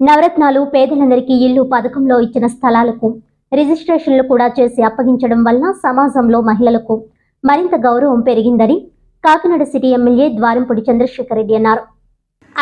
నవరత్నాలు పేదలందరికీ ఇల్లు పథకంలో ఇచ్చిన స్థలాలకు రిజిస్ట్రేషన్లు కూడా చేసి అప్పగించడం వలన సమాజంలో మహిళలకు మరింత గౌరవం పెరిగిందని కాకినాడ సిటీ ఎమ్మెల్యే ద్వారంపూడి చంద్రశేఖర్ రెడ్డి అన్నారు.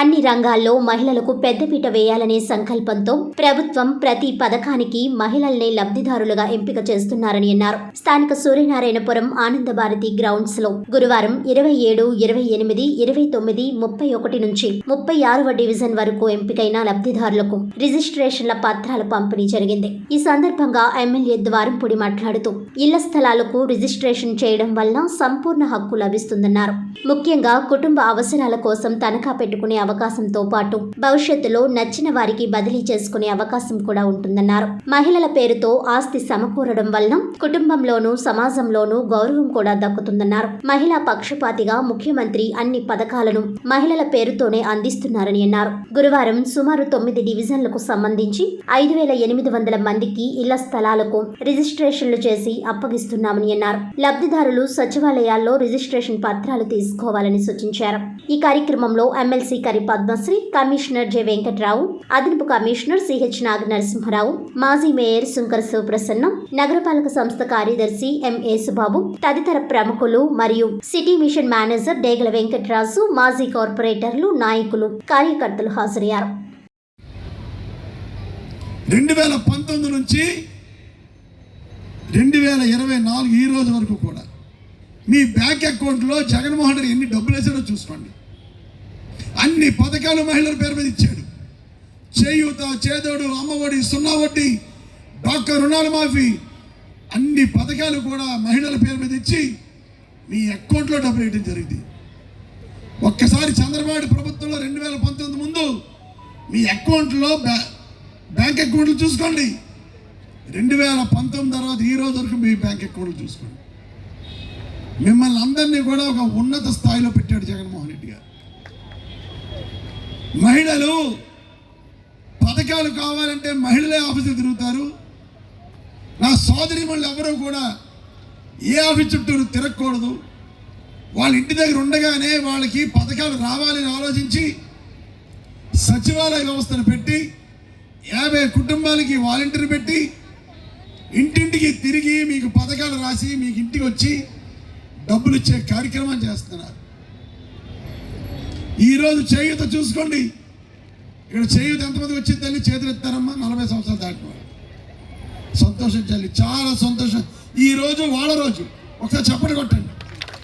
అన్ని రంగాల్లో మహిళలకు పెద్దపీట వేయాలనే సంకల్పంతో ప్రభుత్వం ప్రతి పథకానికి మహిళల్ని లబ్ధిదారులుగా ఎంపిక చేస్తున్నారని అన్నారు. స్థానిక సూర్యనారాయణపురం ఆనందభారతి గ్రౌండ్స్లో గురువారం ఇరవై ఏడు ఇరవై ఎనిమిది ఇరవై తొమ్మిది ముప్పై ఒకటి నుంచి ముప్పై ఆరవ డివిజన్ వరకు ఎంపికైన లబ్ధిదారులకు రిజిస్ట్రేషన్ల పత్రాల పంపిణీ జరిగింది. ఈ సందర్భంగా ఎమ్మెల్యే ద్వారంపూడి మాట్లాడుతూ ఇళ్ళ స్థలాలకు రిజిస్ట్రేషన్ చేయడం వల్ల సంపూర్ణ హక్కు లభిస్తుందన్నారు. ముఖ్యంగా కుటుంబ అవసరాల కోసం తనఖా పెట్టుకునే అవకాశంతో పాటు భవిష్యత్తులో నచ్చిన వారికి బదిలీ చేసుకునే అవకాశం కూడా ఉంటుందన్నారు. మహిళల పేరుతో ఆస్తి సమకూరడం వలన కుటుంబంలోనూ సమాజంలోనూ గౌరవం కూడా దక్కుతుందన్నారు. మహిళా పక్షపాతిగా ముఖ్యమంత్రి అన్ని పథకాలను మహిళల పేరుతోనే అందిస్తున్నారని అన్నారు. గురువారం సుమారు తొమ్మిది డివిజన్లకు సంబంధించి ఐదు వేల ఎనిమిది వందల మందికి ఇళ్ళ స్థలాలకు రిజిస్ట్రేషన్లు చేసి అప్పగిస్తున్నామని అన్నారు. లబ్ధిదారులు సచివాలయాల్లో రిజిస్ట్రేషన్ పత్రాలు తీసుకోవాలని సూచించారు. ఈ కార్యక్రమంలో ఎమ్మెల్సీ అధికారి పద్మశ్రీ కమిషనర్ జె వెంకట్రావు అదనపు కమిషనర్ సిహెచ్ నాగ నరసింహారావు మాజీ మేయర్ శంకర శివప్రసన్నం నగరపాలక సంస్థ కార్యదర్శి ఎం యేసుబాబు తదితర ప్రముఖులు మరియు city mission manager Degala Venkatraju మాజీ కార్పొరేటర్లు నాయకులు కార్యకర్తలు హాజరయ్యారు. రెండు వేల పంతొమ్మిది నుంచి రెండు వేల ఇరవై నాలుగు ఈ రోజు వరకు కూడా మీ బ్యాంక్ అకౌంట్లో జగన్మోహన్ రెడ్డి ఎన్ని డబ్బులు వేసాడో చూసుకోండి. అన్ని పథకాలు మహిళల పేరు మీద ఇచ్చాడు. చేయూత చేదోడు అమ్మఒడి సున్నా వడ్డీ డాక్టర్ రుణాలు మాఫీ అన్ని పథకాలు కూడా మహిళల పేరు మీద ఇచ్చి మీ అకౌంట్లో డబ్బులు వేయడం జరిగింది. ఒక్కసారి చంద్రబాబు ప్రభుత్వంలో రెండు వేల పంతొమ్మిది ముందు మీ అకౌంట్లో బ్యా బ్యాంక్ అకౌంట్లు చూసుకోండి. రెండు వేల పంతొమ్మిది తర్వాత ఈ రోజు వరకు మీ బ్యాంక్ అకౌంట్లు చూసుకోండి. మిమ్మల్ని అందరినీ కూడా ఒక ఉన్నత స్థాయిలో పెట్టాడు జగన్మోహన్ రెడ్డి గారు. మహిళలు పథకాలు కావాలంటే మహిళలే ఆఫీసులు తిరుగుతారు. నా సోదరి ఎవరూ కూడా ఏ ఆఫీస్ చుట్టూ తిరగకూడదు. వాళ్ళ ఇంటి దగ్గర ఉండగానే వాళ్ళకి పథకాలు రావాలని ఆలోచించి సచివాలయ వ్యవస్థను పెట్టి యాభై కుటుంబాలకి వాలంటీర్ పెట్టి ఇంటింటికి తిరిగి మీకు పథకాలు రాసి మీకు ఇంటికి వచ్చి డబ్బులు ఇచ్చే కార్యక్రమం చేస్తున్నారు. ఈరోజు చేయూత చూసుకోండి. ఇక్కడ చేయూత ఎంతమంది వచ్చింది తల్లి? చేతులు ఎత్తారమ్మా నలభై సంవత్సరాలు దాటిన సంతోషించాలి చాలా సంతోషం. ఈ రోజు వాళ్ళ రోజు. ఒకసారి చప్పటి కొట్టండి.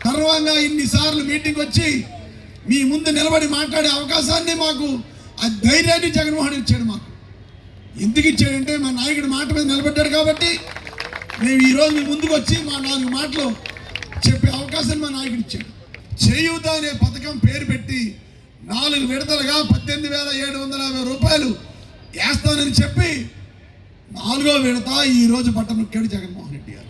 గర్వంగా ఇన్నిసార్లు మీటింగ్ వచ్చి మీ ముందు నిలబడి మాట్లాడే అవకాశాన్ని మాకు ఆ ధైర్యాన్ని జగన్మోహన్ ఇచ్చాడు మాకు. ఎందుకు ఇచ్చాడంటే మా నాయకుడు మాట మీద నిలబడ్డాడు కాబట్టి మేము ఈరోజు మీ ముందుకు వచ్చి మా నాలుగు మాటలు చెప్పే అవకాశాన్ని మా నాయకుడు ఇచ్చాడు. చేయూత అనే పథకం పేరు పెట్టి నాలుగు విడతలుగా పద్దెనిమిది వేల ఏడు వందల యాభై రూపాయలు వేస్తానని చెప్పి నాలుగో విడత ఈరోజు పట్టణం బట్ట జగన్మోహన్ రెడ్డి గారు.